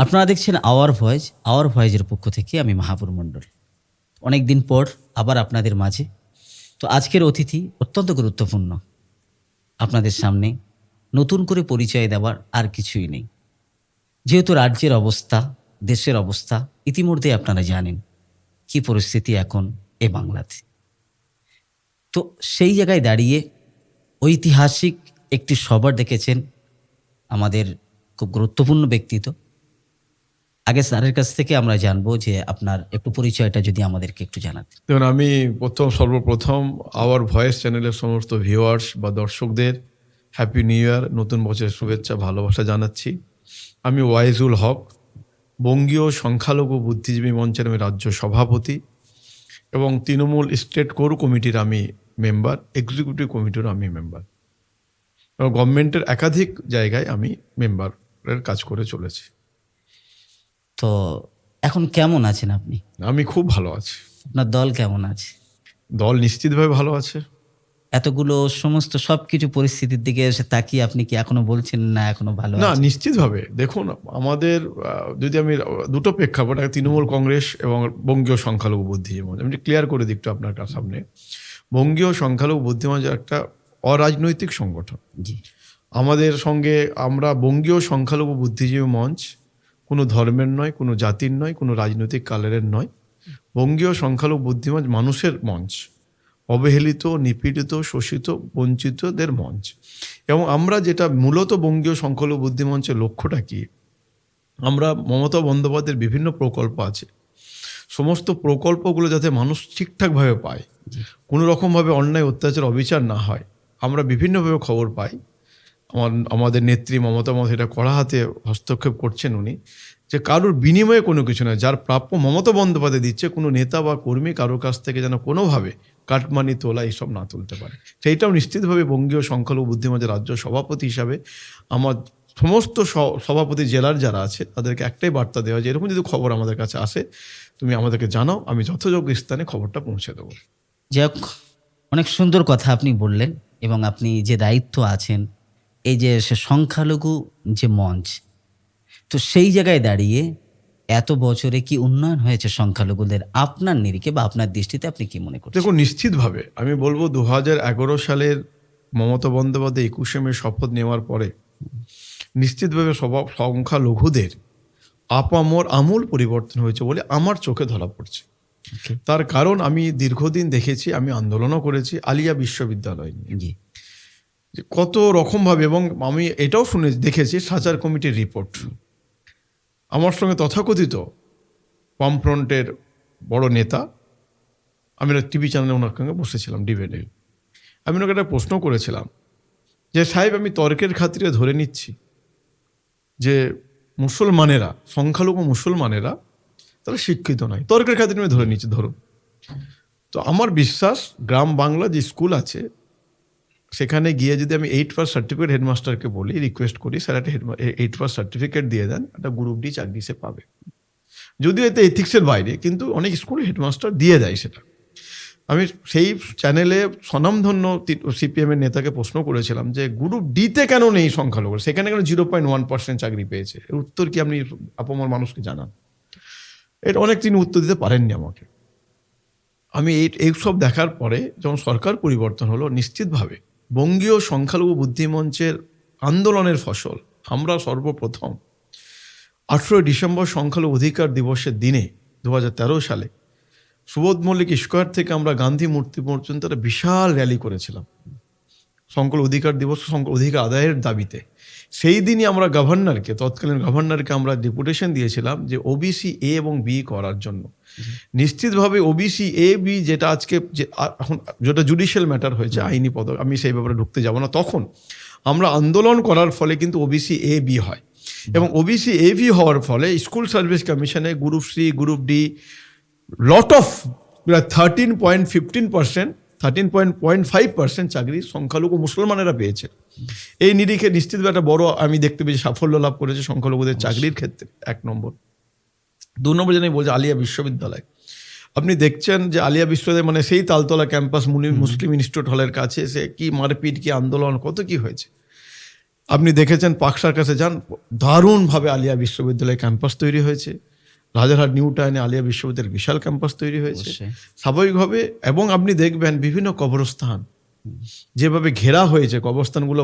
আপনারা দেখছেন hour voice hour ভয়েজের পক্ষ থেকে আমি মাহাপুর মণ্ডল। অনেক দিন পর আবার আপনাদের মাঝে। তো আজকের অতিথি অত্যন্ত গুরুত্বপূর্ণ। আপনাদের সামনে নতুন করে পরিচয় দেওয়ার আর কিছুই নেই। যেহেতু রাজ্যের অবস্থা, দেশের অবস্থা ইতিমধ্যে আপনারা জানেন কি পরিস্থিতি এখন এ বাংলাতে। তো সেই জায়গায় দাঁড়িয়ে ঐতিহাসিক একটি সবার দেখেছেন আমাদের খুব গুরুত্বপূর্ণ ব্যক্তিত্ব আগে স্যারের কাছ থেকে আমরা জানব যে আপনার একটু পরিচয়টা যদি আমাদেরকে একটু জানাতেন দেখুন, আমি প্রথম, সর্বপ্রথম আওয়ার ভয়েস চ্যানেলের সমস্ত ভিউয়ার্স বা দর্শকদের হ্যাপি নিউ ইয়ার নতুন বছরের শুভেচ্ছা, ভালোবাসা জানাচ্ছি। আমি ওয়াইজুল হক, বঙ্গীয় সংখ্যালঘু বুদ্ধিজীবী মঞ্চের আমি রাজ্য সভাপতি এবং তৃণমূল স্টেট কোর কমিটির আমি মেম্বার এক্সিকিউটিভ কমিটির আমি মেম্বার এবং গভর্নমেন্টের একাধিক জায়গায় আমি মেম্বারের কাজ করে চলেছি। তো এখন কেমন আছেন আপনি? আমি খুব ভালো আছি। আপনার দল কেমন আছে? দল নিশ্চিতভাবে ভালো আছে। এতগুলো সমস্ত সবকিছু পরিস্থিতির দিকে এসে তাকিয়ে আপনি কি এখনও বলছেন না এখনও ভালো না? নিশ্চিতভাবে। দেখুন আমাদের যদি আমি দুটো প্রেক্ষাপট তৃণমূল কংগ্রেস এবং বঙ্গীয় সংখ্যালঘু বুদ্ধিজীবী আমি ক্লিয়ার করে দিকটা আপনার সামনে। বঙ্গীয় সংখ্যালঘু বুদ্ধিজীবী একটা অরাজনৈতিক সংগঠন। জি। আমাদের সঙ্গে আমরা বঙ্গীয় সংখ্যালঘু বুদ্ধিজীবী মঞ্চ কোনো ধর্মের নয়, কোনো জাতির নয়, কোনো রাজনৈতিক কালারের নয়। বঙ্গীয় সংখ্যালঘু বুদ্ধিমঞ্চ মানুষের মঞ্চ, অবহেলিত, নিপীড়িত, শোষিত, বঞ্চিতদের মঞ্চ। এবং আমরা যেটা মূলত বঙ্গীয় সংখ্যালঘু বুদ্ধিমঞ্চের লক্ষ্যটা কি? আমরা মমতা বন্দ্যোপাধ্যায়ের বিভিন্ন প্রকল্প আছে। সমস্ত প্রকল্পগুলো যাতে মানুষ ঠিকঠাকভাবে পায় কোনো রকমভাবে অন্যায়, অত্যাচার, অবিচার না হয়, আমরা বিভিন্নভাবে খবর পাই। আমার, আমাদের নেত্রী মমতা মত এটা কড়া হাতে হস্তক্ষেপ করছেন উনি, যে কারোর বিনিময়ে কোনো কিছু নয়, যার প্রাপ্য মমতা বন্দ্যোপাধ্যায় দিচ্ছে, কোনো নেতা বা কর্মী কারোর কাছ থেকে যেন কোনোভাবে কাটমানি, তোলা এইসব না তুলতে পারে। সেইটাও নিশ্চিতভাবে বঙ্গীয় সংখ্যালঘু বুদ্ধিমত্তার রাজ্য সভাপতি হিসাবে আমার সমস্ত সভাপতি জেলার যারা আছে, তাদেরকে একটাই বার্তা দেওয়া যে, এরকম যদি খবর আমাদের কাছে আসে, তুমি আমাদেরকে জানাও, আমি যথাযোগ্য স্থানে খবরটা পৌঁছে দেবো। যাই অনেক সুন্দর কথা আপনি বললেন এবং আপনি যে দায়িত্ব আছেন এই যে সে সংখ্যালঘু যে মঞ্চ তো সেই জায়গায় দাঁড়িয়ে এত বছরে কি উন্নয়ন হয়েছে সংখ্যালঘুদের আপনার নিরিখে বা আপনার দৃষ্টিতে আপনি কি মনে করছেন? দেখুন নিশ্চিতভাবে আমি বলব দু হাজার এগারো সালের মমতা বন্দ্যোপাধ্যায় একুশে মে শপথ নেওয়ার পরে নিশ্চিতভাবে সবা সংখ্যালঘুদের আপামর আমূল পরিবর্তন হয়েছে বলে আমার চোখে ধরা পড়ছে। তার কারণ আমি দীর্ঘদিন দেখেছি আমি আন্দোলনও করেছি আলিয়া বিশ্ববিদ্যালয় নিয়ে। যে কত রকমভাবে এবং আমি এটাও শুনে দেখেছি সাচার কমিটির রিপোর্ট। আমার সঙ্গে তথাকথিত বামফ্রন্টের বড় নেতা, আমি টিভি চ্যানেলে ওনার সঙ্গে বসেছিলাম ডিবেটে। আমি ওনাকে একটা প্রশ্ন করেছিলাম যে, সাহেব, আমি তর্কের খাতিরে ধরে নিচ্ছি যে মুসলমানেরা, সংখ্যালঘু মুসলমানেরা তারা শিক্ষিত নয়। তর্কের খাতিরে আমি ধরে নিচ্ছি, ধরুন। তো আমার বিশ্বাস, গ্রাম বাংলা যে স্কুল আছে সেখানে গিয়ে যদি আমি এইট পাস সার্টিফিকেট হেডমাস্টারকে বলি রিকোয়েস্ট করি স্যার একটা এইট পাস সার্টিফিকেট দিয়ে দেন, একটা গ্রুপ ডি চাকরি সে পাবে। যদিও এতে এথিক্সের বাইরে, কিন্তু অনেক স্কুলে হেডমাস্টার দিয়ে দেয় সেটা। আমি সেই চ্যানেলে স্বনামধন্য সিপিএমের নেতাকে প্রশ্ন করেছিলাম যে গ্রুপ ডিতে কেন নেই সংখ্যালঘু? সেখানে কেন জিরো পয়েন্ট ওয়ান পার্সেন্ট চাকরি পেয়েছে? এর উত্তর কি আপনি আপামর মানুষকে জানান? এটা অনেক তিনি উত্তর দিতে পারেননি আমাকে। আমি এই এইসব দেখার পরে যখন সরকার পরিবর্তন হলো, নিশ্চিতভাবে বঙ্গীয় সংখ্যালঘু বুদ্ধিমঞ্চের আন্দোলনের ফসল। আমরা সর্বপ্রথম আঠেরোই ডিসেম্বর সংখ্যালঘু অধিকার দিবসের দিনে দু হাজার তেরো সালে সুবোধ মল্লিক স্কোয়ার থেকে আমরা গান্ধী মূর্তি পর্যন্ত একটা বিশাল র্যালি করেছিলাম। সংখ্যালঘু অধিকার দিবস সংখ্যা অধিকার আদায়ের দাবিতে। সেই দিনই আমরা গভর্নরকে, তৎকালীন গভর্নরকে আমরা ডেপুটেশন দিয়েছিলাম যে ওবিসি এ এবং বি করার জন্য। নিশ্চিতভাবে ওবিসি এ বি যেটা আজকে যে এখন যেটা জুডিশিয়াল ম্যাটার হয়েছে আইনি পদ আমি সেই ব্যাপারে ঢুকতে যাব না। তখন আমরা আন্দোলন করার ফলে কিন্তু ওবিসি এ বি হয়। এবং ওবিসি এ বি হওয়ার ফলে স্কুল সার্ভিস কমিশনে group C group D lot of thirteen point fifteen percent thirteen point point five percent চাকরি সংখ্যালঘু মুসলমানেরা পেয়েছে। এই নিরিখে নিশ্চিতভাবে একটা বড় আমি দেখতে পেয়েছি সাফল্য লাভ করেছে সংখ্যালঘুদের চাকরির ক্ষেত্রে এক নম্বর। দু নম্বর যেন বলছে আলিয়া বিশ্ববিদ্যালয়। আপনি দেখছেন যে আলিয়া বিশ্ববিদ্যালয় মানে সেই তালতলা ক্যাম্পাস মুনি মুসলিম ইনস্টিটিউট হলের কাছে সে কি মারপিট কি আন্দোলন কত কি হয়েছে? আপনি দেখেছেন পাকসার কাছে যান দারুণভাবে আলিয়া বিশ্ববিদ্যালয় ক্যাম্পাস তৈরি হয়েছে। রাজারহাট নিউ টাউনে আলিয়া বিশ্ববিদ্যালয়ের বিশাল ক্যাম্পাস তৈরি হয়েছে। স্বাভাবিকভাবে এবং আপনি দেখবেন বিভিন্ন কবরস্থান যেভাবে ঘেরা হয়েছে, কবরস্থানগুলো,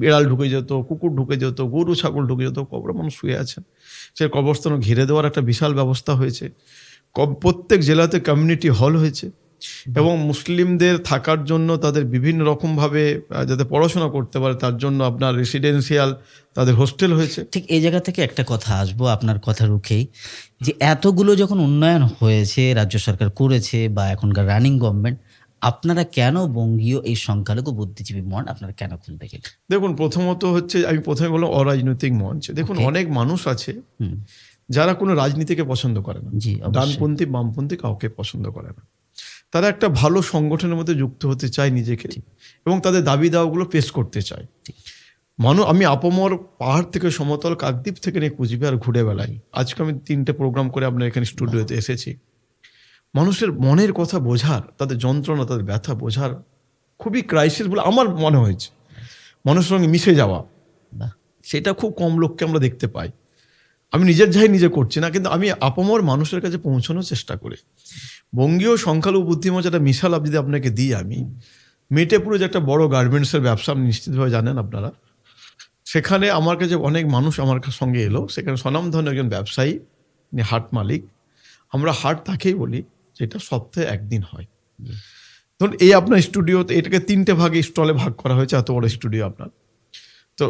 বিড়াল ঢুকে যেত, কুকুর ঢুকে যেত, গরু, ছাগল ঢুকে যেত, কবর মানুষ শুয়ে আছেন সে কবরস্থান ঘিরে দেওয়ার একটা বিশাল ব্যবস্থা হয়েছে। প্রত্যেক জেলাতে কমিউনিটি হল হয়েছে এবং মুসলিমদের থাকার জন্য তাদের বিভিন্ন রকমভাবে যাতে পড়াশোনা করতে পারে, তার জন্য আপনার রেসিডেন্সিয়াল তাদের হোস্টেল হয়েছে। ঠিক এই জায়গা থেকে একটা কথা আসব আপনার কথা রুখেই, যে এতগুলো যখন উন্নয়ন হয়েছে, রাজ্য সরকার করেছে বা এখনকার রানিং গভর্নমেন্ট আপনারা কেন বঙ্গীয় এই সংখ্যালঘু বুদ্ধিজীবী মন আপনারা কেন খুলতে গেলেন দেখুন প্রথমত হচ্ছে আমি প্রথমে বললাম অরাজনৈতিক মঞ্চ। দেখুন অনেক মানুষ আছে যারা কোনো রাজনীতিকে পছন্দ করে না। জি ডানপন্থী বামপন্থী কাউকে পছন্দ করে না। তারা একটা ভালো সংগঠনের মধ্যে যুক্ত হতে চায় নিজেকে এবং তাদের দাবি দাওয়াগুলো পেশ করতে চায়। মানুষ আমি আপমর পাহাড় থেকে সমতল কাকদ্বীপ থেকে নিয়ে কুচবিহার ঘুরে বেড়াই। আজকে আমি তিনটে প্রোগ্রাম করে আপনার এখানে স্টুডিওতে এসেছি। মানুষের মনের কথা বোঝার তাদের যন্ত্রণা তাদের ব্যথা বোঝার খুবই ক্রাইসিস বলে আমার মনে হয়েছে। মানুষের সঙ্গে মিশে যাওয়া সেটা খুব কম লোককে আমরা দেখতে পাই। আমি নিজের যাই নিজে করছি না কিন্তু আমি আপামর মানুষের কাছে পৌঁছানোর চেষ্টা করি। বঙ্গীয় সংখ্যালঘু বুদ্ধিমত্তা একটা মিশাল আপ যদি আপনাকে দিই আমি মেটেপুরে যে একটা বড় গার্মেন্টসের ব্যবসা আপনি নিশ্চিতভাবে জানেন আপনারা। সেখানে আমার কাছে অনেক মানুষ আমার সঙ্গে এলো। সেখানে স্বনামধন্য একজন ব্যবসায়ী হাট মালিক। আমরা হাট তাকেই বলি। যেটা সপ্তাহে একদিন হয়। ধরুন এই আপনার স্টুডিওতে এটাকে তিনটে ভাগে স্টলে ভাগ করা হয়েছে, এত বড় স্টুডিও আপনার। তো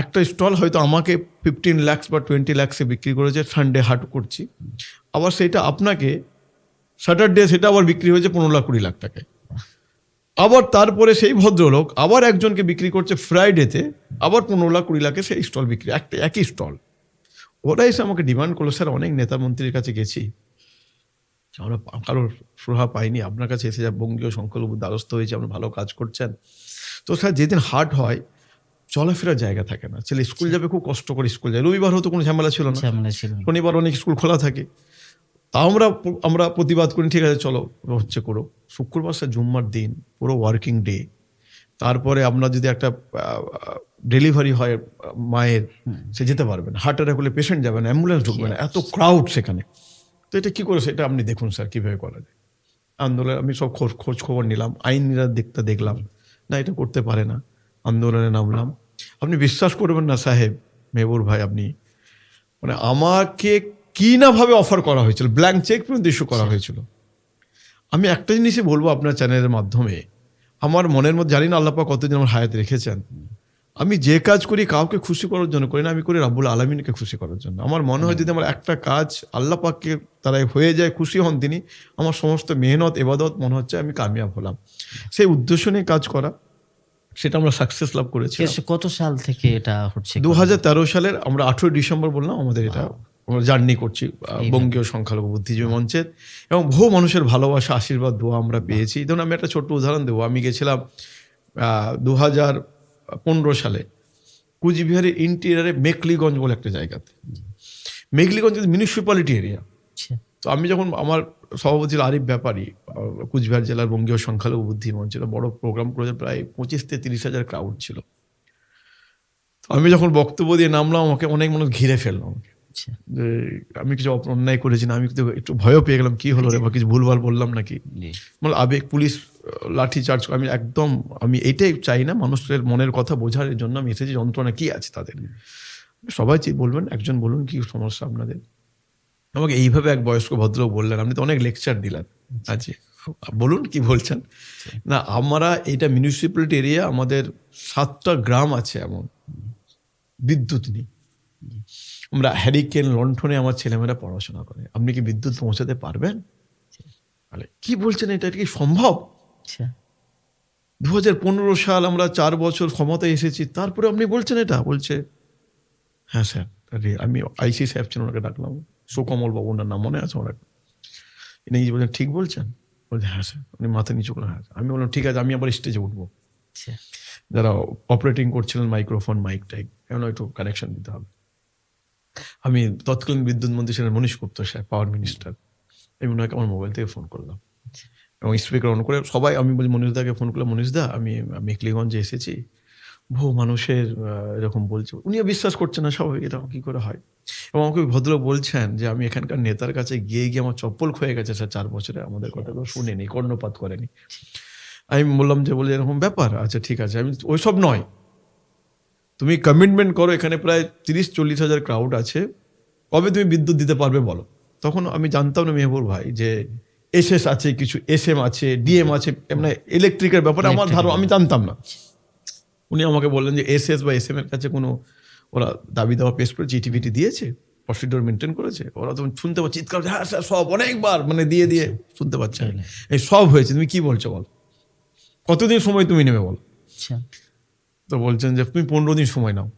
একটা স্টল হয়তো আমাকে ফিফটিন ল্যাক্স বা টোয়েন্টি ল্যাক্সে বিক্রি করেছে সানডে হাট করছি। আবার সেটা আপনাকে স্যাটারডে সেটা আবার বিক্রি হয়েছে পনেরো লাখ, কুড়ি লাখ টাকায়। আবার তারপরে সেই ভদ্রলোক আবার একজনকে বিক্রি করছে ফ্রাইডেতে আবার পনেরো লাখ, কুড়ি লাখে সেই স্টল বিক্রি, একটা, একই স্টল ওরা এসে আমাকে ডিমান্ড করল, স্যার, অনেক নেতা মন্ত্রীর কাছে গেছি। আমরা কারোর সুরাহা পাইনি আপনার কাছে এসে যা বঙ্গীয় সংখ্যালঘু দ্বারস্থ হয়েছে আপনি ভালো কাজ করছেন। তো স্যার যেদিন হার্ট হয় চলাফেরার জায়গা থাকে না। ছেলে স্কুল যাবে খুব কষ্ট করে স্কুল যায়। রবিবার হয়তো কোনো ঝামেলা ছিল না। শনিবার অনেক স্কুল খোলা থাকে। তাও আমরা আমরা প্রতিবাদ করি ঠিক আছে চলো হচ্ছে করো। শুক্রবার স্যার জুম্মার দিন পুরো ওয়ার্কিং ডে তারপরে আপনার যদি একটা ডেলিভারি হয় মায়ের সে যেতে পারবে না। হার্ট অ্যাটাক হলে পেশেন্ট যাবে না অ্যাম্বুলেন্স ঢুকবে না। এত ক্রাউড সেখানে। তো এটা কী করে সেটা আপনি দেখুন স্যার কীভাবে করা যায়। আন্দোলন আমি সব খোঁজ খোঁজ খবর নিলাম আইনিরা দেখতে দেখলাম। না এটা করতে পারে না। আন্দোলনে নামলাম। আপনি বিশ্বাস করবেন না সাহেব মেহবুর ভাই আপনি? মানে আমাকে কি না ভাবে অফার করা হয়েছিল? ব্ল্যাঙ্ক চেক পর্যন্ত ইস্যু করা হয়েছিল। আমি একটা জিনিসই বলব আপনার চ্যানেলের মাধ্যমে। আমার মনের মধ্যে জানি না আল্লাপা কতদিন আমার হায়াত রেখেছেন। আমি যে কাজ করি কাউকে খুশি করার জন্য করি না আমি করি রাব্বুল আলমিনকে খুশি করার জন্য। আমার মনে হয় যদি আমার একটা কাজ আল্লাহ পাককে তারা হয়ে যায় খুশি হন তিনি আমার সমস্ত মেহনত এবাদত মনে হচ্ছে আমি কামিয়াব হলাম। সেই উদ্দেশ্য নিয়ে কাজ করা সেটা আমরা সাকসেস লাভ করেছি কত সাল থেকে এটা হচ্ছে? দু হাজার তেরো সালের আমরা আঠেরোই ডিসেম্বর বললাম আমাদের এটা আমরা জার্নি করছি বঙ্গীয় সংখ্যালঘু বুদ্ধিজীবী মঞ্চের। এবং বহু মানুষের ভালোবাসা আশীর্বাদ দোয়া আমরা পেয়েছি। ধরুন আমি একটা ছোট্ট উদাহরণ দেবো। আমি গেছিলাম দু হাজার পনেরো সালে কুচবিহারের ইন্টেরিয়ারে মেকলিগঞ্জ বলে একটা জায়গাতে। মেকলিগঞ্জ মিউনিসিপ্যালিটি এরিয়া তো আমি যখন আমার সভাপতি ছিল আরিফ ব্যাপারী কুচবিহার জেলার বঙ্গীয় সংখ্যালঘু বুদ্ধি মঞ্চের বড় প্রোগ্রাম করেছে প্রায় পঁচিশ থেকে তিরিশ হাজার ক্রাউড ছিল। আমি যখন বক্তব্য দিয়ে নামলাম আমাকে অনেক মানুষ ঘিরে ফেললাম আমাকে। যে আমি কিছু অন্যায় করেছি না আমি একটু ভয়ও পেয়ে গেলাম কি হলো রে বা কিছু ভুলভাল বললাম নাকি? মানে আবেগ পুলিশ লাঠি চার্জ আমি একদম আমি এইটাই চাই না মানুষের মনের কথা বোঝার জন্য আমি এসেছি যন্ত্রণা কি আছে তাদের? সবাই চি- বলবেন একজন বলুন কি সমস্যা আপনাদের? আমাকে এইভাবে এক বয়স্ক ভদ্রলোক বললেন আপনি তো অনেক লেকচার দিলেন। আছে বলুন কি বলছেন? না আমরা এটা মিউনিসিপ্যালিটি এরিয়া আমাদের সাতটা গ্রাম আছে এমন। বিদ্যুৎ নেই। আমরা হ্যারিকেন লণ্ঠনে আমার ছেলেমেয়েরা পড়াশোনা করে। আপনি কি বিদ্যুৎ পৌঁছাতে পারবেন? কি বলছেন এটা? কি সম্ভব? আচ্ছা, দু হাজার পনেরো সাল আমরা চার বছর ক্ষমতায় এসেছি তারপরে আপনি বলছেন এটা? বলছে হ্যাঁ স্যার আমি আইসি সাহেব ছিলেন ওনাকে ডাকলাম। সুকমল বাবু ওনার নাম মনে আছে ওনার? ইনি বলছেন ঠিক বলছেন? বলছে হ্যাঁ স্যার। উনি মাথা নিচু করে হ্যাঁ। আমি বললাম ঠিক আছে আমি আবার স্টেজে উঠবো। আচ্ছা, যারা অপারেটিং করছিলেন মাইক্রোফোন মাইক টাইক এমন একটু কানেকশন দিতে হবে। আমি তৎকালীন বিদ্যুৎ মন্ত্রী ছিলেন মনীষ গুপ্ত সাহেব পাওয়ার মিনিস্টার আমি ওনাকে আমার মোবাইল থেকে ফোন করলাম। এবং স্পিকার অন করে সবাই, আমি বলি মনীষদাকে ফোন করলাম মনীষদা আমি মেকলিগঞ্জে এসেছি। বহু মানুষের এরকম বলছে। উনিও বিশ্বাস করছেন না স্বাভাবিক, এটা কী করে হয়? এবং আমাকে ভদ্রলোক বলছেন যে, আমি এখানকার নেতার কাছে গিয়ে গিয়ে আমার চপ্পল ক্ষয়ে গেছে স্যার, চার বছরে। আমাদের কথাগুলো শুনেনি, কর্ণপাত করেনি। আমি বললাম যে, বলে এরকম ব্যাপার? আচ্ছা ঠিক আছে। আমি, ওইসব নয়। তুমি কমিটমেন্ট করো এখানে প্রায় তিরিশ চল্লিশ হাজার ক্রাউড আছে। কবে তুমি বিদ্যুৎ দিতে পারবে বলো? তখন আমি জানতাম না মেহবুর ভাই যে এসএস আছে কিছু এস এম আছে ডিএম আছে মানে ইলেকট্রিকের ব্যাপারে আমার ধারো আমি জানতাম না। উনি আমাকে বললেন যে এস এস বা এস এম এর কাছে কোনো ওরা দাবি দাওয়া পেশ করে চিঠি ফিটি দিয়েছে প্রসিডিওর মেনটেন করেছে। ওরা তখন শুনতে পাচ্ছে চিৎকার হ্যাঁ স্যার সব অনেকবার মানে দিয়ে দিয়ে শুনতে পাচ্ছে। না। এই সব হয়েছে তুমি কি বলছো বল? কতদিন সময় তুমি নেবে বল? আচ্ছা। তো বলছেন যে তুমি পনেরো দিন সময় নাও।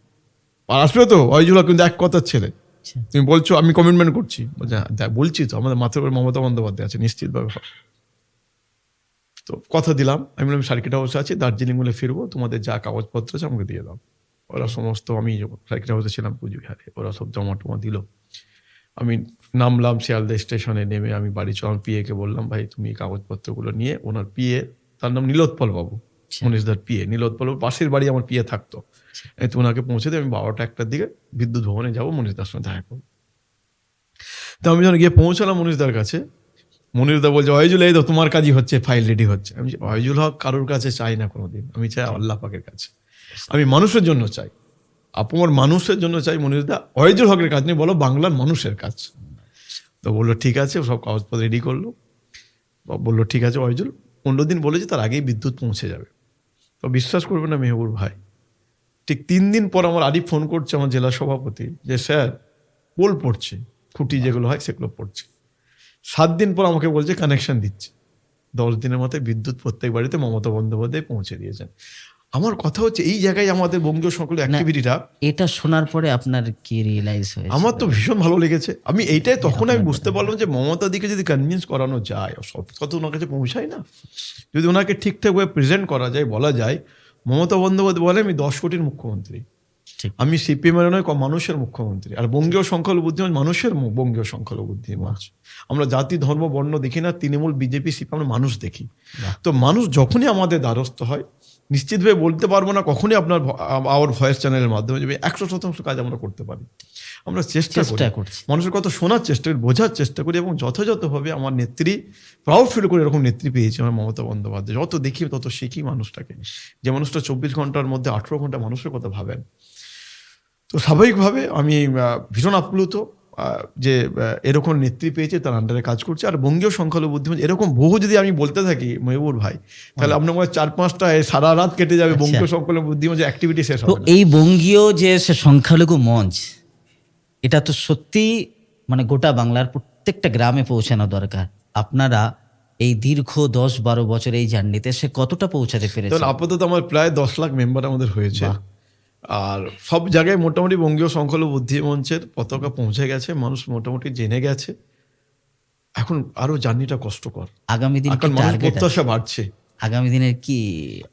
আর আসবে তো অয়জুলা কিন্তু এক কথার ছেলে। আচ্ছা। তুমি বলছো আমি কমিটমেন্ট করছি। বলছে হ্যাঁ, বলছি তো আমাদের মাথার উপর মমতা বন্দ্যোপাধ্যায় আছে নিশ্চিতভাবে। তো কথা দিলাম আমি বললাম সার্কিট হাউসে আছি দার্জিলিং বলে ফিরবো তোমাদের যা কাগজপত্র আছে আমাকে দিয়ে দাও। ওরা সমস্ত আমি সার্কিট হাউসে ছিলাম কুচবিহারে ওরা সব জমা টমা দিল। আমি নামলাম শিয়ালদা স্টেশনে নেমে আমি বাড়ি চলাম পিএকে বললাম ভাই তুমি এই কাগজপত্রগুলো নিয়ে ওনার পিএ তার নাম নীলোৎপল বাবু। মনীষদার পিয়ে নীলোৎপল বাবু পাশের বাড়ি আমার পিয়ে থাকতো। এই তো ওনাকে পৌঁছে দিয়ে আমি বারোটা একটার দিকে বিদ্যুৎ ভবনে যাব মনীষদার সঙ্গে দেখা করব। তো আমি যখন গিয়ে পৌঁছালাম মনীষদার কাছে মনিরদা বলছে অয়জুল এই তো তোমার কাজই হচ্ছে ফাইল রেডি হচ্ছে। আমি অয়জুল হক কারোর কাছে চাই না কোনোদিন। আমি চাই আল্লাহ পাকের কাছে। আমি মানুষের জন্য চাই। আপনার মানুষের জন্য চাই মনিরদা অয়জুল হকের কাজ নেই বলো বাংলার মানুষের কাজ। তো বলল ঠিক আছে। সব কাগজপত্র রেডি করল। বা বলল ঠিক আছে অয়জুল পনেরো দিন বলেছে তার আগেই বিদ্যুৎ পৌঁছে যাবে। তো বিশ্বাস করবে না মেহবুর ভাই। ঠিক তিন দিন পর আমার আরিফ ফোন করছে আমার জেলা সভাপতি যে, স্যার পোল পড়ছে। খুঁটি যেগুলো হয় সেগুলো পড়ছে। সাত দিন পর আমাকে বলছে কানেকশন দিচ্ছে। দশ দিনের মাথায় বিদ্যুৎ প্রত্যেক বাড়িতে মমতা বন্দ্যোপাধ্যায় পৌঁছে দিয়েছেন। আমার কথা হচ্ছে এই জায়গায় আমাদের বঙ্গীয় সকল অ্যাক্টিভিটিটা এটা শোনার পরে আপনার কি রিয়েলাইজ হয়েছে আমার তো ভীষণ ভালো লেগেছে। আমি এইটাই তখন আমি বুঝতে পারলাম যে মমতা দিকে যদি কনভিন্স করানো যায় সব কথা ওনার কাছে পৌঁছায় না। যদি ওনাকে ঠিকঠাকভাবে প্রেজেন্ট করা যায় বলা যায় মমতা বন্দ্যোপাধ্যায় বলে আমি দশ কোটির মুখ্যমন্ত্রী। আমি সিপিএম এর নয় ক- মানুষের মুখ্যমন্ত্রী। আর বঙ্গীয় সংখ্যালঘু বুদ্ধি মানে মানুষের বঙ্গীয় সংখ্যালঘু বুদ্ধি আমরা জাতি ধর্ম বর্ণ দেখি না তৃণমূল বিজেপি সিপিএম আমরা মানুষ দেখি। তো মানুষ যখনই আমাদের দ্বারস্থ হয় নিশ্চিতভাবে বলতে পারব না কখনই আপনার আওয়ার ভয়েস চ্যানেলের মাধ্যমে যে একশো শতাংশ কাজ আমরা করতে পারি। আমরা চেষ্টা করি। চেষ্টা করছি। মানুষের কথা শোনার চেষ্টা করি বোঝার চেষ্টা করি এবং যথাযথভাবে আমার নেত্রী প্রাউড ফিল করে এরকম নেত্রী পেয়েছি আমার মমতা বন্দ্যোপাধ্যায়। যত দেখি তত শিখি মানুষটাকে। যে মানুষটা চব্বিশ ঘণ্টার মধ্যে আঠেরো ঘণ্টা মানুষের কথা ভাবেন। তো স্বাভাবিকভাবে আমি ভীষণ আপ্লুত। যে এরকম নেত্রী পেয়েছে তার আন্ডারে কাজ করছে। আর বঙ্গীয় সংখ্যালঘু বুদ্ধিমান এরকম বহু যদি আমি বলতে থাকি মহিবুর ভাই তাহলে আপনার মনে হয় চার পাঁচটা সারা রাত কেটে যাবে বঙ্গীয় সংখ্যালঘু বুদ্ধিমান যে অ্যাক্টিভিটি শেষ হবে এই বঙ্গীয় যে সে সংখ্যালঘু মঞ্চ এটা তো সত্যি মানে গোটা বাংলার প্রত্যেকটা গ্রামে পৌঁছানো দরকার। আপনারা এই দীর্ঘ দশ বারো বছর এই জার্নিতে সে কতটা পৌঁছাতে পেরেছে? আপাতত আমার প্রায় দশ লাখ মেম্বার আমাদের হয়েছে। আর সব জায়গায় মোটামুটি বঙ্গীয় সংখ্যালঘু বুদ্ধি মঞ্চের পতাকা পৌঁছে গেছে মানুষ মোটামুটি জেনে গেছে। এখন আরও জার্নিটা কষ্টকর। আগামী দিন প্রত্যাশা বাড়ছে। আগামী দিনের কি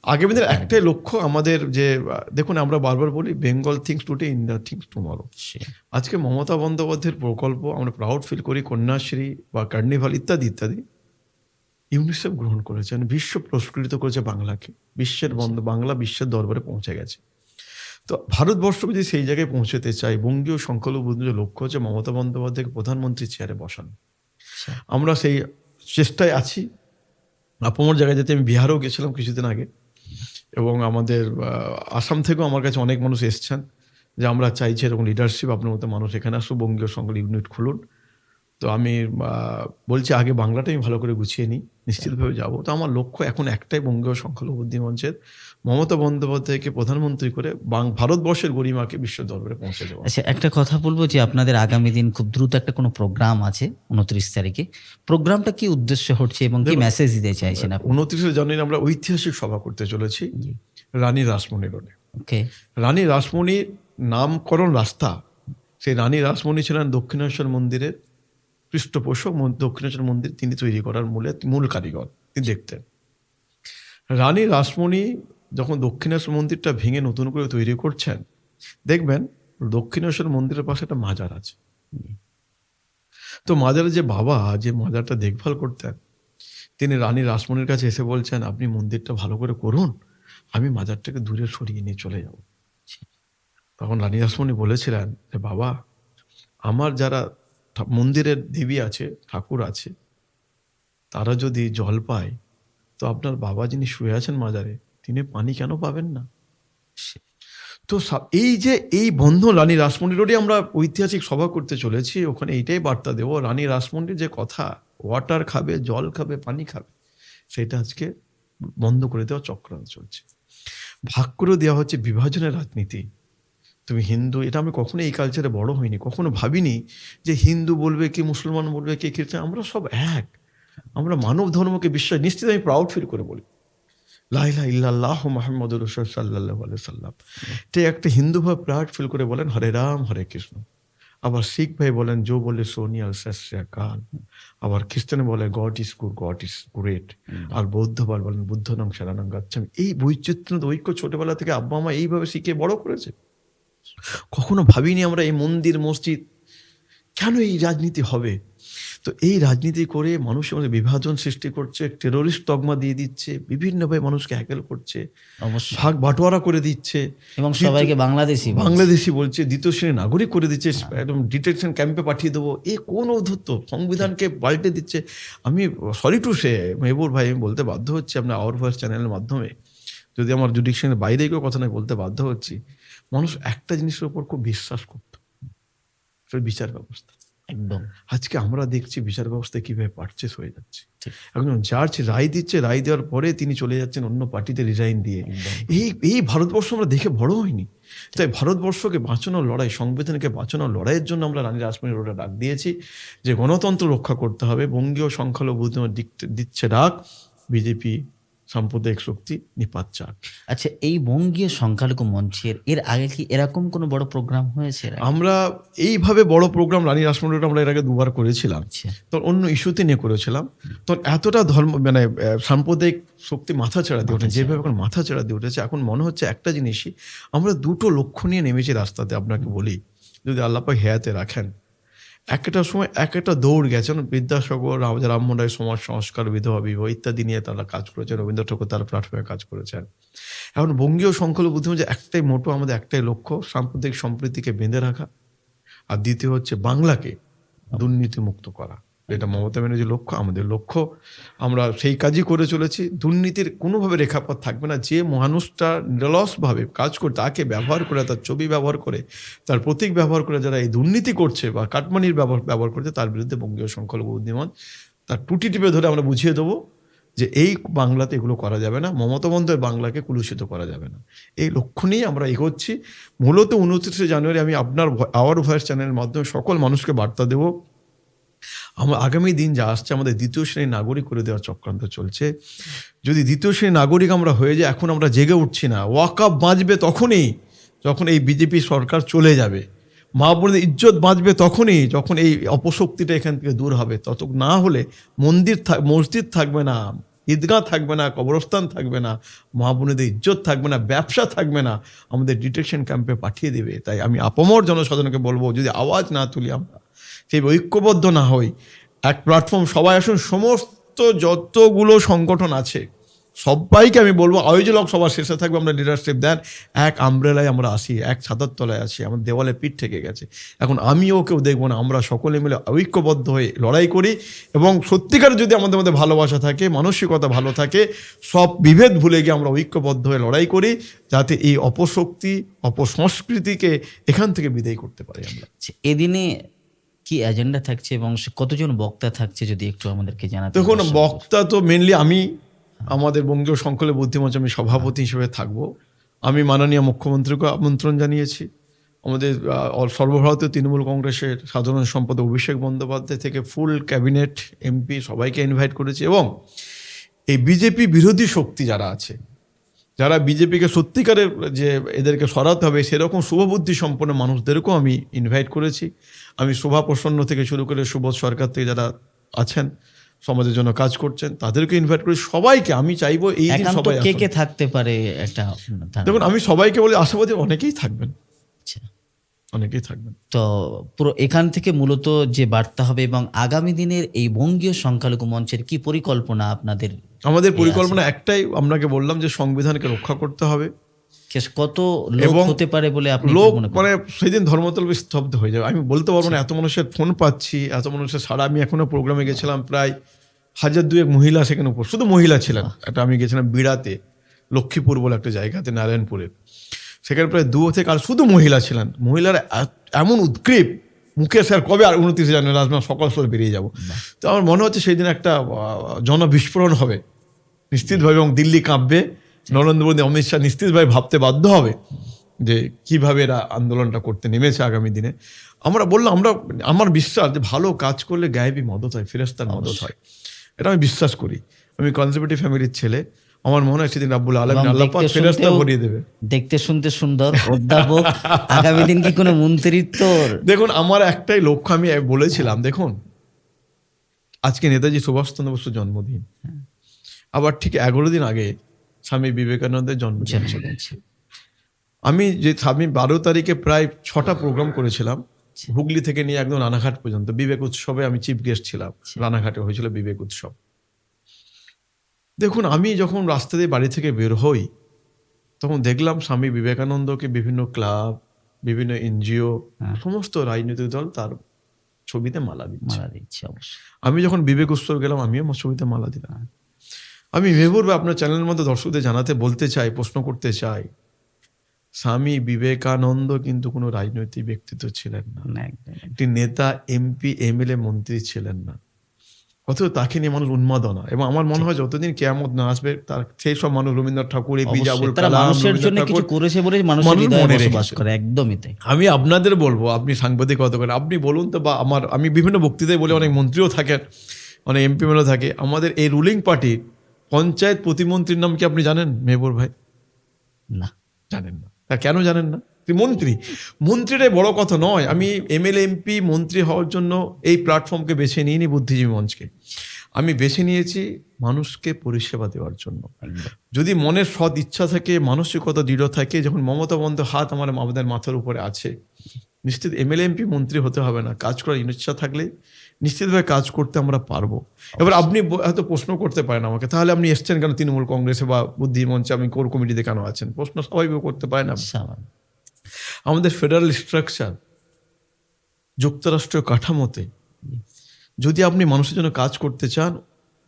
আগামী দিনের একটাই লক্ষ্য আমাদের যে দেখুন আমরা বারবার বলি Bengal thinks today India thinks tomorrow আজকে মমতা বন্দ্যোপাধ্যায়ের প্রকল্প আমরা প্রাউড ফিল করি কন্যাশ্রী বা কার্নিভাল ইত্যাদি ইত্যাদি। ইউনিসেফ গ্রহণ করেছেন বিশ্ব পুরস্কৃত করেছে বাংলাকে। বিশ্বের বন্ধ বাংলা বিশ্বের দরবারে পৌঁছে গেছে। তো ভারতবর্ষ যদি সেই জায়গায় পৌঁছতে চাই বঙ্গীয় সংখ্যালঘু বুদ্ধির লক্ষ্য হচ্ছে মমতা বন্দ্যোপাধ্যায়কে প্রধানমন্ত্রী চেয়ারে বসানো। আচ্ছা। আমরা সেই চেষ্টায় আছি। আপনার জায়গায় যেতে আমি বিহারেও গেছিলাম কিছুদিন আগে। এবং আমাদের আসাম থেকেও আমার কাছে অনেক মানুষ এসছেন যে আমরা চাইছি এরকম লিডারশিপ আপনার মতো মানুষ এখানে আসুন বঙ্গীয় সংখ্যাল ইউনিট খুলুন। তো আমি বলছি আগে বাংলাটা আমি ভালো করে গুছিয়ে নিই নিশ্চিতভাবে যাব। তো আমার লক্ষ্য এখন একটাই বঙ্গীয় সংখ্যালঘু বুদ্ধি মঞ্চের মমতা বন্দ্যোপাধ্যায়কে প্রধানমন্ত্রী করে বাং- ভারতবর্ষের গরিমাকে বিশ্ব দরবারে পৌঁছে দেওয়া। আচ্ছা একটা কথা বলব যে আপনাদের আগামী দিন খুব দ্রুত একটা কোনো প্রোগ্রাম আছে উনত্রিশ তারিখে। প্রোগ্রামটা কি উদ্দেশ্য হচ্ছে এবং কি মেসেজ দিতে চাইছেন উনত্রিশে জানুয়ারি আমরা ঐতিহাসিক সভা করতে চলেছি রানী রাসমণি রোডে। ওকে। রানী রাসমণির নামকরণ রাস্তা সেই রানী রাসমণি ছিলেন দক্ষিণেশ্বর মন্দিরের পৃষ্ঠপোষক দক্ষিণেশ্বর মন্দির তিনি তৈরি করার মূলে মূল কারিগর তিনি দেখতেন। রানী রাসমণি যখন দক্ষিণেশ্বর মন্দিরটা ভেঙে নতুন করে তৈরি করছেন, দেখবেন দক্ষিণেশ্বর মন্দিরের পাশে একটা মাজার আছে। তো মাজারে যে বাবা, যে মাজারটা দেখভাল করতেন, তিনি রানী রাসমণির কাছে এসে বলছেন, আপনি মন্দিরটা ভালো করে করুন, আমি মাজারটাকে দূরে সরিয়ে নিয়ে চলে যাব। তখন রানী রাসমণি বলেছিলেন যে, বাবা, আমার যারা মন্দিরের দেবী আছে, ঠাকুর আছে, তারা যদি জল পায়, তো আপনার বাবা যিনি শুয়ে আছেন মাজারে তিনি পানি কেন পাবেন না? তো এই যে এই বন্ধ রানী রাসমণি রোডে আমরা ঐতিহাসিক সভা করতে চলেছি, ওখানে এইটাই বার্তা দেবো। রানী রাসমণির যে কথা ওয়াটার খাবে, জল খাবে, পানি খাবে, সেটা আজকে বন্ধ করে দেওয়া চক্রান্ত চলছে। ভাগ করে দেওয়া হচ্ছে বিভাজনের রাজনীতি। তুমি হিন্দু, এটা আমি কখনো এই কালচারে বড় হইনি, কখনো ভাবিনি যে হিন্দু বলবে কি, মুসলমান বলবে কি, খ্রিস্টান, আমরা সব এক। আমরা মানব ধর্মকে বিশ্বাস, নিশ্চিত আমি প্রাউড ফিল করে বলি। লাইলা ইল্লাল্লাহ মোহাম্মদ রসুল সাল্লাহ সাল্লাম। এটা একটা হিন্দু ভাই প্রাউড ফিল করে বলেন হরে রাম হরে কৃষ্ণ। আবার শিখ ভাই বলেন জো বলে সোনিয়াল কাল। আবার খ্রিস্টান বলে God is good God is great. আর বৌদ্ধ ভাই বলেন বুদ্ধ নাম শরণাং গাচ্ছামি। এই বৈচিত্র্য ঐক্য ছোটবেলা থেকে আব্বা মা এইভাবে শিখে বড় করেছে। কখনো ভাবিনি আমরা এই মন্দির মসজিদ কেন এই রাজনীতি হবে? তো এই রাজনীতি করে মানুষের মধ্যে বিভাজন সৃষ্টি করছে টেরোরিস্ট তগমা দিয়ে দিচ্ছে বিভিন্নভাবে মানুষকে হ্যাকেল করছে ভাগ বাটোয়ারা করে দিচ্ছে। এবং সবাইকে বাংলাদেশি। বাংলাদেশি বলছে দ্বিতীয় শ্রেণির নাগরিক করে দিচ্ছে একদম ডিটেকশন ক্যাম্পে পাঠিয়ে দেবো। এ কোন ঔদ্ধত্য? সংবিধানকে পাল্টে দিচ্ছে। আমি সরি টু সে মেহবুর ভাই আমি বলতে বাধ্য হচ্ছি আপনার আওয়ার ভয়েস চ্যানেলের মাধ্যমে। যদি আমার জুডিকশনের বাইরে কেউ কথা নয় বলতে বাধ্য হচ্ছি। মানুষ একটা জিনিসের উপর খুব বিশ্বাস করত। বিচার ব্যবস্থা। একদম। আজকে আমরা দেখছি বিচার ব্যবস্থা কীভাবে পারচেস হয়ে যাচ্ছে। এখন জাজ রায় দিচ্ছে রায় দেওয়ার পরে তিনি চলে যাচ্ছেন অন্য পার্টিতে রিজাইন দিয়ে। এই এই ভারতবর্ষ আমরা দেখে বড় হইনি। তাই ভারতবর্ষকে বাঁচানোর লড়াই সংবিধানকে বাঁচানোর লড়াইয়ের জন্য আমরা রানী রাসমণি রোডে ডাক দিয়েছি যে গণতন্ত্র রক্ষা করতে হবে। বঙ্গীয় সংখ্যালঘু দিচ্ছে ডাক বিজেপি সাম্প্রদায়িক শক্তি নিপাত চাক আচ্ছা এই বঙ্গীয় সংখ্যালঘু মঞ্চের এর আগে কি এরকম কোনো বড় প্রোগ্রাম হয়েছে? আমরা এইভাবে বড় প্রোগ্রাম রানী রোডে আমরা এর আগে দুবার করেছিলাম। আচ্ছা। তো অন্য ইস্যুতে নিয়ে করেছিলাম। তো এতটা ধর্ম মানে সাম্প্রদায়িক শক্তি মাথা ছেড়া দিয়ে উঠেছে যেভাবে এখন মাথা ছেড়া দিয়ে উঠেছে এখন মনে হচ্ছে একটা জিনিসই আমরা দুটো লক্ষ্য নিয়ে নেমেছি রাস্তাতে আপনাকে বলি। যদি আল্লাপাক হেয়াতে রাখেন একটা সময় এক একটা দৌড় গেছেন বিদ্যাসাগর, রাম- রামমোহন রায় সমাজ সংস্কার বিধবা বিবাহ ইত্যাদি নিয়ে তারা কাজ করেছেন। রবীন্দ্র ঠাকুর তার প্ল্যাটফর্মে কাজ করেছেন। এখন বঙ্গীয় সংখ্যালঘু যে একটাই মোটো, আমাদের একটাই লক্ষ্য সাম্প্রদায়িক সম্প্রীতিকে বেঁধে রাখা। আর দ্বিতীয় হচ্ছে বাংলাকে দুর্নীতিমুক্ত করা। এটা মমতা ব্যানার্জির লক্ষ্য, আমাদের লক্ষ্য। আমরা সেই কাজই করে চলেছি। দুর্নীতির কোনোভাবে রেখাপথ থাকবে না। যে মানুষটা নিরলসভাবে কাজ করে, তাকে ব্যবহার করে, তার ছবি ব্যবহার করে, তার প্রতীক ব্যবহার করে, যারা এই দুর্নীতি করছে বা কাটমানির ব্যবহার ব্যবহার করছে, তার বিরুদ্ধে বঙ্গীয় সংখ্যালঘু বুদ্ধিমান তার টুটি টিপে ধরে আমরা বুঝিয়ে দেবো যে এই বাংলাতে এগুলো করা যাবে না। মমতা বন্দ্যোপাধ্যায়ের বাংলাকে কুলুষিত করা যাবে না। এই লক্ষ্য নিয়ে আমরা এগোচ্ছি। মূলত উনত্রিশে জানুয়ারি আমি আপনার আওয়ার ভয়েস চ্যানেলের মাধ্যমে সকল মানুষকে বার্তা দেবো। আমার আগামী দিন যা আসছে, আমাদের দ্বিতীয় শ্রেণির নাগরিক করে দেওয়ার চক্রান্ত চলছে। যদি দ্বিতীয় শ্রেণির নাগরিক আমরা হয়ে যাই, এখন আমরা জেগে উঠছি না। ওয়াকআপ বাঁচবে তখনই যখন এই বিজেপি সরকার চলে যাবে। মা বোনদের ইজ্জত বাঁচবে তখনই যখন এই অপশক্তিটা এখান থেকে দূর হবে। তত না হলে মন্দির মসজিদ থাকবে না, ঈদগাহ থাকবে না, কবরস্থান থাকবে না, মা বোনেদের ইজ্জত থাকবে না, ব্যবসা থাকবে না। আমাদের ডিটেকশন ক্যাম্পে পাঠিয়ে দেবে। তাই আমি আপমর জনসাধারণকে বলব, যদি আওয়াজ না তুলি আমরা সেই ঐক্যবদ্ধ না হই। এক প্ল্যাটফর্ম সবাই আসুন সমস্ত যতগুলো সংগঠন আছে সবাইকে আমি বলব আয়োজক সবার শেষে থাকবে আমরা লিডারশিপ দেন। এক আমব্রেলায় আমরা আসি এক ছাতার তলায় আছি আমার দেওয়ালে পিঠ থেকে গেছে। এখন আমিও কেউ দেখব না আমরা সকলে মিলে ঐক্যবদ্ধ হয়ে লড়াই করি এবং সত্যিকার যদি আমাদের মধ্যে ভালোবাসা থাকে মানসিকতা ভালো থাকে সব বিভেদ ভুলে গিয়ে আমরা ঐক্যবদ্ধ হয়ে লড়াই করি যাতে এই অপশক্তি অপসংস্কৃতিকে এখান থেকে বিদায় করতে পারি আমরা। আচ্ছা, এদিনে কি এজেন্ডা থাকছে এবং কতজন বক্তা থাকছে যদি একটু আমাদেরকে জানাতে দেখুন বক্তা তো মেনলি আমি আমাদের বঙ্গীয় সংকলে বুদ্ধিমঞ্চ আমি সভাপতি হিসেবে থাকব। আমি মাননীয় মুখ্যমন্ত্রীকে আমন্ত্রণ জানিয়েছি। আমাদের সর্বভারতীয় তৃণমূল কংগ্রেসের সাধারণ সম্পাদক অভিষেক বন্দ্যোপাধ্যায় থেকে ফুল ক্যাবিনেট এমপি সবাইকে ইনভাইট করেছি এবং এই বিজেপি বিরোধী শক্তি যারা আছে যারা বিজেপিকে সত্যিকারের যে এদেরকে সরাতে হবে সেরকম শুভবুদ্ধি সম্পন্ন মানুষদেরকেও আমি ইনভাইট করেছি। আমি শোভা প্রসন্ন থেকে শুরু করে সুবোধ সরকার থেকে যারা আছেন সমাজের জন্য কাজ করছেন তাদেরকে ইনভাইট করি। সবাইকে আমি চাইব এই সবাই কে কে থাকতে পারে একটা দেখুন আমি সবাইকে বলি আশাবাদী অনেকেই থাকবেন। আচ্ছা। অনেকেই থাকবেন। তো পুরো এখান থেকে মূলত যে বার্তা হবে এবং আগামী দিনের এই বঙ্গীয় সংখ্যালঘু মঞ্চের কি পরিকল্পনা আপনাদের আমাদের পরিকল্পনা একটাই আপনাকে বললাম যে সংবিধানকে রক্ষা করতে হবে। কত লোক হতে পারে বলে আপনি লোক মনে সেদিন ধর্মতল স্তব্ধ হয়ে যাবে। আমি বলতে পারব না এত মানুষের ফোন পাচ্ছি এত মানুষের সারা আমি এখনও প্রোগ্রামে গেছিলাম প্রায় হাজার দুয়েক মহিলা সেখানে উপর শুধু মহিলা ছিলেন। একটা আমি গেছিলাম বিড়াতে লক্ষ্মীপুর বলে একটা জায়গাতে নারায়ণপুরে। সেখানে প্রায় দু থেকে আর শুধু মহিলা ছিলেন। মহিলারা এমন উৎক্রিপ মুখে স্যার কবে আর উনত্রিশে জানুয়ারি না, সকাল সকাল বেরিয়ে যাব। তো আমার মনে হচ্ছে সেই দিন একটা জনবিস্ফোরণ হবে। নিশ্চিতভাবে এবং দিল্লি কাঁপবে। নরেন্দ্র মোদী অমিত শাহ নিশ্চিতভাবে ভাবতে বাধ্য হবে যে কীভাবে এরা আন্দোলনটা করতে নেমেছে আগামী দিনে। আমরা বললাম আমরা আমার বিশ্বাস যে ভালো কাজ করলে গায়েবী মদত হয় ফেরেস্তার মদত হয়। এটা আমি বিশ্বাস করি। আমি কনজারভেটিভ ফ্যামিলির ছেলে। আমার মনে হয় সেদিন আব্বুল আলম আল্লাহ পাক ভরিয়ে দেবে। দেখতে শুনতে সুন্দর অধ্যাপক আগামী দিন কি কোনো মন্ত্রিত্ব? দেখুন আমার একটাই লক্ষ্য আমি বলেছিলাম দেখুন। আজকে নেতাজি সুভাষচন্দ্র বসুর জন্মদিন। আবার ঠিক এগারো দিন আগে স্বামী বিবেকানন্দের জন্মদিন। আমি যে স্বামী বারো তারিখে প্রায় ছটা প্রোগ্রাম করেছিলাম হুগলি থেকে নিয়ে একদম রানাঘাট পর্যন্ত। বিবেক উৎসবে আমি চিফ গেস্ট ছিলাম। রানাঘাটে হয়েছিল বিবেক উৎসব। দেখুন আমি যখন রাস্তা দিয়ে বাড়ি থেকে বের হই তখন দেখলাম স্বামী বিবেকানন্দকে বিভিন্ন ক্লাব বিভিন্ন এনজিও সমস্ত রাজনৈতিক দল তার ছবিতে মালা দিচ্ছে। মারা দিচ্ছে আমি যখন বিবেক উৎসব গেলাম আমিও আমার ছবিতে মালা দিলাম। আমি মেহবুব ভাই আপনার চ্যানেলের মধ্যে দর্শকদের জানাতে বলতে চাই প্রশ্ন করতে চাই স্বামী বিবেকানন্দ কিন্তু কোনো রাজনৈতিক ব্যক্তিত্ব ছিলেন না। না, একটি নেতা এমপি এমএলএ মন্ত্রী ছিলেন না। অথচ তাকে নিয়ে মানুষ উন্মাদনা। এবং আমার মনে হয় যতদিন কেয়ামত না আসবে তার সেই সব মানুষ রবীন্দ্রনাথ ঠাকুর কালাম মানুষের জন্য কিছু করেছে বলে মানুষ মনে বসবাস করে একদমই তাই। আমি আপনাদের বলব আপনি সাংবাদিকতা করেন আপনি বলুন তো বা আমার আমি বিভিন্ন বক্তৃতায় বলে অনেক মন্ত্রীও থাকেন অনেক এমপি মেলও থাকে আমাদের এই রুলিং পার্টির পঞ্চায়েত প্রতিমন্ত্রীর নাম কি আপনি জানেন মেহবুর ভাই? না। জানেন না। তা কেন জানেন না? তুই মন্ত্রী। মন্ত্রীটাই বড় কথা নয় আমি এমএলএ এমপি মন্ত্রী হওয়ার জন্য এই প্ল্যাটফর্মকে বেছে নিইনি বুদ্ধিজীবী মঞ্চকে। আমি বেছে নিয়েছি মানুষকে পরিষেবা দেওয়ার জন্য। যদি মনের সৎ ইচ্ছা থাকে মানসিকতা দৃঢ় থাকে যখন মমতা বন্ধ হাত আমার আমাদের মাথার উপরে আছে নিশ্চিত এমএলএ এমপি মন্ত্রী হতে হবে না। কাজ করার ইচ্ছা থাকলে নিশ্চিতভাবে কাজ করতে আমরা পারব। এবার আপনি হয়তো প্রশ্ন করতে পারেন আমাকে তাহলে আপনি এসছেন কেন তৃণমূল কংগ্রেসে বা বুদ্ধি মঞ্চে? আমি কোর কমিটিতে কেন আছেন? প্রশ্ন সবাই করতে পারেন আপনি। আমাদের ফেডারেল স্ট্রাকচার যুক্তরাষ্ট্রীয় কাঠামোতে যদি আপনি মানুষের জন্য কাজ করতে চান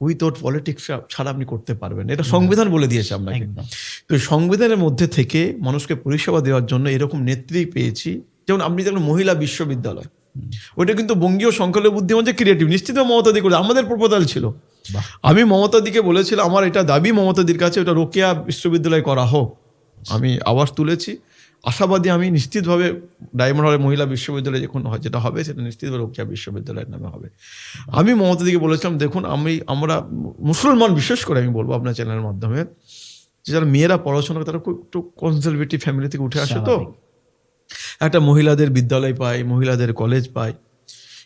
উইথাউট পলিটিক্স ছাড়া আপনি করতে পারবেন। এটা সংবিধান বলে দিয়েছে আপনাকে। তো সংবিধানের মধ্যে থেকে মানুষকে পরিষেবা দেওয়ার জন্য এরকম নেত্রী পেয়েছি। যেমন আপনি দেখলেন মহিলা বিশ্ববিদ্যালয়। ওইটা কিন্তু বঙ্গীয় সংখ্যালঘু বুদ্ধিমত্তা ক্রিয়েটিভ নিশ্চিত মমতাদি করে আমাদের প্রপোজাল ছিল। আমি মমতাদিকে বলেছিলাম আমার এটা দাবি মমতাদির কাছে ওটা রোকেয়া বিশ্ববিদ্যালয় করা হোক। আমি আওয়াজ তুলেছি। আশাবাদী আমি নিশ্চিতভাবে ডায়মন্ড হলে মহিলা বিশ্ববিদ্যালয় যখন হয় যেটা হবে সেটা নিশ্চিতভাবে রোকেয়া বিশ্ববিদ্যালয়ের নামে হবে। আমি মমতাদিকে বলেছিলাম দেখুন আমি আমরা মুসলমান বিশেষ করে আমি বলব আপনার চ্যানেলের মাধ্যমে যে যারা মেয়েরা পড়াশোনা করে তারা খুব একটু কনজারভেটিভ ফ্যামিলি থেকে উঠে আসে তো। একটা মহিলাদের বিদ্যালয় পায় মহিলাদের কলেজ পায়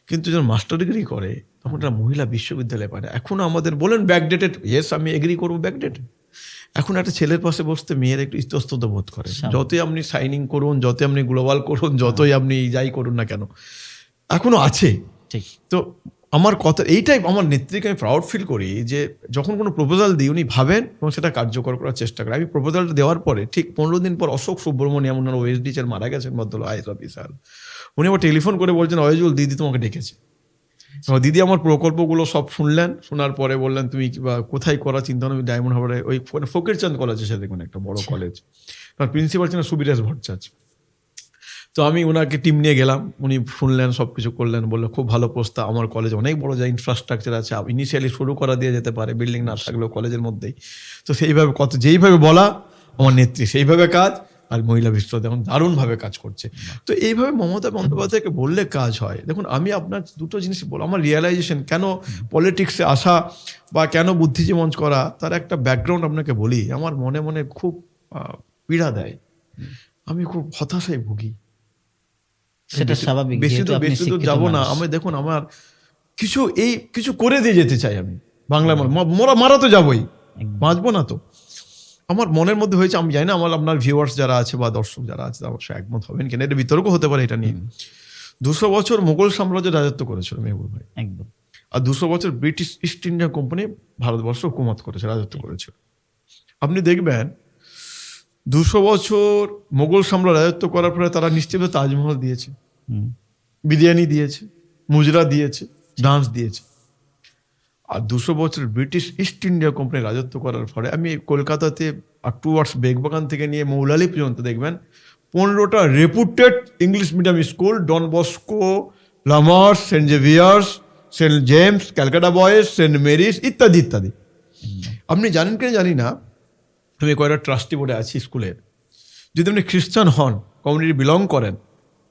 কিন্তু যখন মাস্টার ডিগ্রি করে তখন একটা মহিলা বিশ্ববিদ্যালয় পায় না। এখন আমাদের বলেন ব্যাকডেটেড ইয়েস আমি এগ্রি করব ব্যাকডেট এখন একটা ছেলের পাশে বসতে মেয়ের একটু ইস্তস্তত বোধ করে। যতই আপনি সাইনিং করুন যতই আপনি গ্লোবাল করুন যতই আপনি যাই করুন না কেন এখনও আছে। ঠিক। তো আমার কথা এইটাই আমার নেত্রীকে আমি প্রাউড ফিল করি যে যখন কোনো প্রপোজাল দিই উনি ভাবেন এবং সেটা কার্যকর করার চেষ্টা করে। আমি প্রপোজালটা দেওয়ার পরে ঠিক পনেরো দিন পর অশোক সুব্রমণিয়াম ওনার ওয়েস্ট টিচার মারা গেছেন বদল আইস অফিসার উনি আবার টেলিফোন করে বলছেন অয়জুল দিদি তোমাকে ডেকেছে। দিদি আমার প্রকল্পগুলো সব শুনলেন শোনার পরে বললেন তুমি কোথায় করার চিন্তা? আমি ডায়মন্ড হারবারে ওই ফকিরচাঁদ কলেজ আছে দেখুন একটা বড় কলেজ তার প্রিন্সিপাল ছিলেন সুবিরাজ ভট্টাচার্য। তো আমি ওনাকে টিম নিয়ে গেলাম উনি শুনলেন সব কিছু করলেন বলল খুব ভালো প্রস্তাব আমার কলেজ অনেক বড় যা ইনফ্রাস্ট্রাকচার আছে ইনিশিয়ালি শুরু করা দিয়ে যেতে পারে বিল্ডিং না থাকলেও কলেজের মধ্যেই। তো সেইভাবে কত যেইভাবে বলা আমার নেত্রী সেইভাবে কাজ আর মহিলা বিশ্ববিদ্যালয় এখন দারুণভাবে কাজ করছে। তো এইভাবে মমতা বন্দ্যোপাধ্যায়কে বললে কাজ হয়। দেখুন আমি আপনার দুটো জিনিস বল আমার রিয়েলাইজেশন কেন পলিটিক্সে আসা বা কেন বুদ্ধিজীবী মঞ্চ করা তার একটা ব্যাকগ্রাউন্ড আপনাকে বলি আমার মনে মনে খুব পীড়া দেয়। আমি খুব হতাশায় ভুগি। সেটা স্বাভাবিক বেশি দূর বেশি শিক্ষিত যাব না। আমি দেখুন আমার কিছু এই কিছু করে দিয়ে যেতে চাই আমি। বাংলা মারা তো যাবোই। বাঁচবো না তো। আমার মনের মধ্যে হয়েছে আমি জানি না আমার আপনার ভিউয়ার্স যারা আছে বা দর্শক যারা আছে তারা অবশ্যই একমত হবেন কিনা এটা বিতর্ক হতে পারে এটা নিয়ে। দুশো বছর মোগল সাম্রাজ্য রাজত্ব করেছিল মেহবুব ভাই। একদম। আর দুশো বছর British East India Company Bharatvarsha হুকুমত করেছে রাজত্ব করেছিল। আপনি দেখবেন দুশো বছর মোগল সাম্রাজ্য রাজত্ব করার পরে তারা নিশ্চিত তাজমহল দিয়েছে। বিরিয়ানি দিয়েছে মুজরা দিয়েছে ডান্স দিয়েছে। আর দুশো বছর ব্রিটিশ ইস্ট ইন্ডিয়া কোম্পানি রাজত্ব করার ফলে আমি কলকাতাতে আর টুয়ার্ডস বেগবাগান থেকে নিয়ে মৌলালি পর্যন্ত দেখবেন পনেরোটা reputed English medium school Don Bosco লামার্স Saint Xavier's Saint James Calcutta Boys Saint Mary's ইত্যাদি ইত্যাদি। আপনি জানেন কি জানি না আমি কয়েকটা ট্রাস্টি বোর্ডে আছি স্কুলের যদি আপনি খ্রিস্টান হন কমিউনিটি বিলং করেন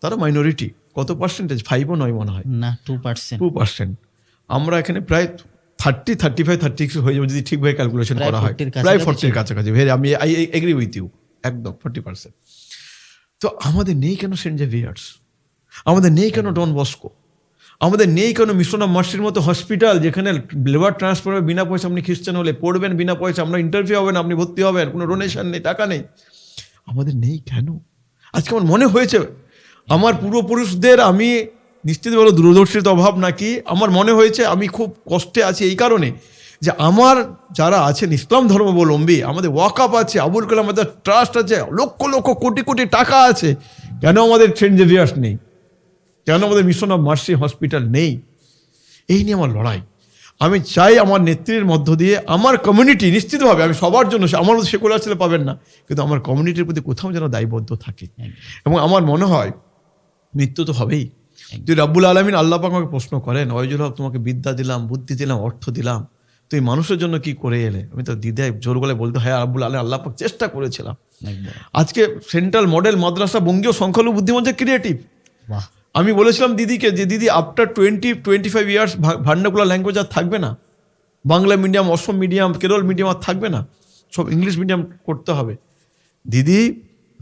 তারা মাইনরিটি কত পার্সেন্টেজ ফাইভও নয় মনে হয়। না টু পার্সেন্ট টু পার্সেন্ট আমরা এখানে প্রায় thirty thirty five thirty six হয়ে যাবে যদি ঠিকভাবে ক্যালকুলেশন করা হয়। 40 প্রায় ফোর্টির কাছাকাছি। ভেরি আমি আই এগ্রি উইথ ইউ একদম ফোর্টি পার্সেন্ট তো আমাদের নেই কেন সেন্ট জেভিয়ার্স? আমাদের নেই কেন ডন বস্কো? আমাদের নেই কেন মিশন মার্সির মতো হসপিটাল যেখানে লেবার ট্রান্সফার হবে বিনা পয়সা আপনি খ্রিস্টান হলে পড়বেন বিনা পয়সা আমরা ইন্টারভিউ হবেন আপনি ভর্তি হবেন কোনো ডোনেশন নেই টাকা নেই। আমাদের নেই কেন? আজকে আমার মনে হয়েছে আমার পূর্বপুরুষদের আমি নিশ্চিত বলো দূরদর্শিত অভাব নাকি? আমার মনে হয়েছে আমি খুব কষ্টে আছি এই কারণে যে আমার যারা আছেন ইসলাম ধর্মাবলম্বী আমাদের ওয়াকাপ আছে আবুল কালাম আমাদের ট্রাস্ট আছে লক্ষ লক্ষ কোটি কোটি টাকা আছে কেন আমাদের সেন্ট জেভিয়ার্স নেই? কেন আমাদের মিশন অফ মার্সি হসপিটাল নেই? এই নিয়ে আমার লড়াই। আমি চাই আমার নেত্রীর মধ্য দিয়ে আমার কমিউনিটি নিশ্চিতভাবে আমি সবার জন্য আমার মধ্যে সেকুলার ছেলে পাবেন না কিন্তু আমার কমিউনিটির প্রতি কোথাও যেন দায়বদ্ধ থাকে। এবং আমার মনে হয় মৃত্যু তো হবেই। যদি রাব্বুল আলমিন আল্লাহ আমাকে প্রশ্ন করেন ওইজুল হক তোমাকে বিদ্যা দিলাম বুদ্ধি দিলাম অর্থ দিলাম তুই মানুষের জন্য কি করে এলে? আমি তো দিদায় জোর গলায় বলতে হ্যাঁ আব্বুল আলম আল্লাহ পাক চেষ্টা করেছিলাম। আজকে সেন্ট্রাল মডেল মাদ্রাসা বঙ্গীয় সংখ্যালঘু বুদ্ধিমত্তা ক্রিয়েটিভ। আমি বলেছিলাম দিদিকে যে দিদি after twenty twenty five years vernacular language আর থাকবে না। Bangla medium Assam medium Kerala medium আর থাকবে না। সব ইংলিশ মিডিয়াম করতে হবে। দিদি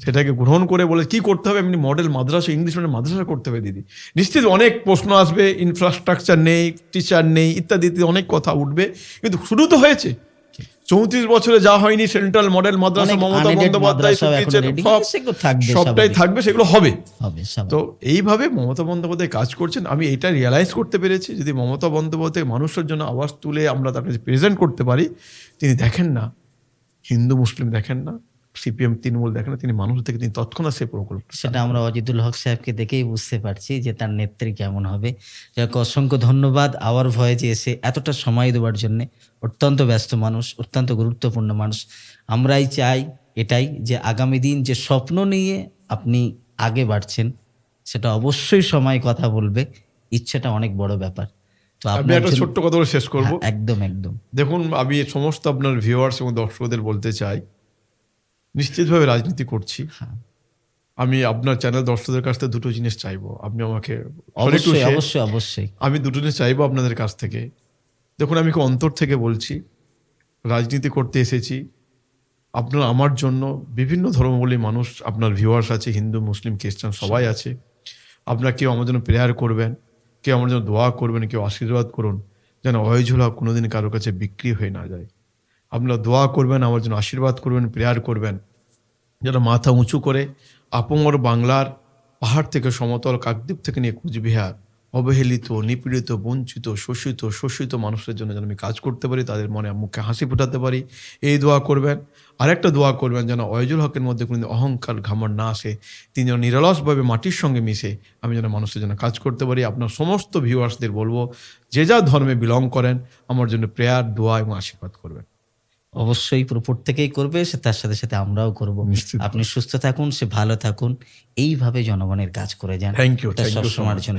সেটাকে গ্রহণ করে বলে কি করতে হবে? এমনি মডেল মাদ্রাসা ইংলিশ মিডিয়াম মাদ্রাসা করতে হবে দিদি। নিশ্চিত অনেক প্রশ্ন আসবে ইনফ্রাস্ট্রাকচার নেই টিচার নেই ইত্যাদি ইত্যাদি অনেক কথা উঠবে। কিন্তু শুরু তো হয়েছে। চৌত্রিশ বছরে যা হয়নি সেন্ট্রাল মডেল মাদ্রাসা মমতা বন্দ্যোপাধ্যায় সবটাই থাকবে সেগুলো হবে। হবে তো এইভাবে মমতা বন্দ্যোপাধ্যায় কাজ করছেন। আমি এটা রিয়েলাইজ করতে পেরেছি। যদি মমতা বন্দ্যোপাধ্যায় মানুষের জন্য আওয়াজ তুলে আমরা তার কাছে প্রেজেন্ট করতে পারি তিনি দেখেন না হিন্দু মুসলিম দেখেন না সিপিএম তৃণমূল দেখেন না তিনি মানুষ থেকে তিনি তৎক্ষণাৎ সে প্রকল্প সেটা আমরা অজিদুল হক সাহেবকে দেখেই বুঝতে পারছি যে তার নেত্রী কেমন হবে। যাকে অসংখ্য ধন্যবাদ আওয়ার ভয়েজে এসে এতটা সময় দেওয়ার জন্য। অত্যন্ত ব্যস্ত মানুষ অত্যন্ত গুরুত্বপূর্ণ মানুষ। আমরাই চাই এটাই যে আগামী দিন যে স্বপ্ন নিয়ে আপনি আগে বাড়ছেন সেটা অবশ্যই সময় কথা বলবে। ইচ্ছেটা অনেক বড় ব্যাপার। তো আমি আপনার একটা ছোট্ট কথা বলে শেষ করব। হ্যাঁ, একদম একদম। দেখুন আমি সমস্ত আপনার ভিউয়ার্স এবং দর্শকদের বলতে চাই নিশ্চিতভাবে রাজনীতি করছি। হ্যাঁ। আমি আপনার চ্যানেল দর্শকদের কাছ থেকে দুটো জিনিস চাইব। আপনি আমাকে অবশ্যই অবশ্যই অবশ্যই। আমি দুটো জিনিস চাইব আপনাদের কাছ থেকে। দেখুন আমি খুব অন্তর থেকে বলছি রাজনীতি করতে এসেছি। আপনার আমার জন্য বিভিন্ন ধর্মাবলী মানুষ আপনার ভিউয়ার্স আছে হিন্দু মুসলিম খ্রিস্টান সবাই আছে। আপনার কেউ আমার জন্য প্রেয়ার করবেন কেউ আমার জন্য দোয়া করবেন কেউ আশীর্বাদ করুন যেন অয়ঝোলা কোনোদিন কারোর কাছে বিক্রি হয়ে না যায়। আপনারা দোয়া করবেন, আমার জন্য আশীর্বাদ করবেন, প্রেয়ার করবেন। যেন মাথা উঁচু করে আপমর বাংলার পাহাড় থেকে সমতল কাকদ্বীপ থেকে নিয়ে কুচবিহার অবহেলিত, নিপীড়িত, বঞ্চিত, শোষিত শোষিত মানুষের জন্য যেন আমি কাজ করতে পারি, তাদের মনে মুখে হাসি ফোটাতে পারি। এই দোয়া করবেন। আরেকটা দোয়া করবেন যেন অয়জুল হকের মধ্যে কোনো অহংকার ঘামড় না আসে। তিনি যেন নিরলসভাবে মাটির সঙ্গে মিশে আমি যেন মানুষের জন্য কাজ করতে পারি। আপনার সমস্ত ভিউয়ার্সদের বলব, যে যা ধর্মে বিলং করেন, আমার জন্য প্রেয়ার, দোয়া এবং আশীর্বাদ করবেন। অবশ্যই পুরো প্রত্যেকেই করবে সে তার সাথে সাথে আমরাও করব। আপনি সুস্থ থাকুন সে ভালো থাকুন এইভাবে জনগণের কাজ করে যান। থ্যাংক সবসময়ের জন্য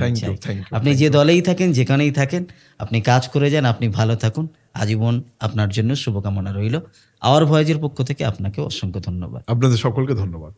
আপনি যে দলেই থাকেন যেখানেই থাকেন আপনি কাজ করে যান আপনি ভালো থাকুন। আজীবন আপনার জন্য শুভকামনা রইল। আওয়ার ভয়েজের পক্ষ থেকে আপনাকে অসংখ্য ধন্যবাদ। আপনাদের সকলকে ধন্যবাদ।